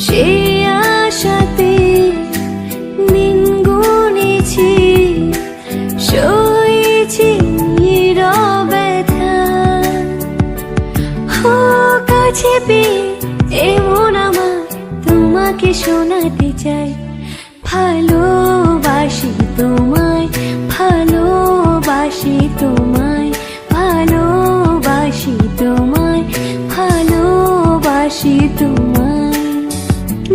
সে আশাতে ব্যথা এমন আমার তোমাকে শোনাতে চাই। ভালোবাসি তোমায় ভালোবাসি তোমায় ভালোবাসি তোমায় ভালোবাসি তোমায়।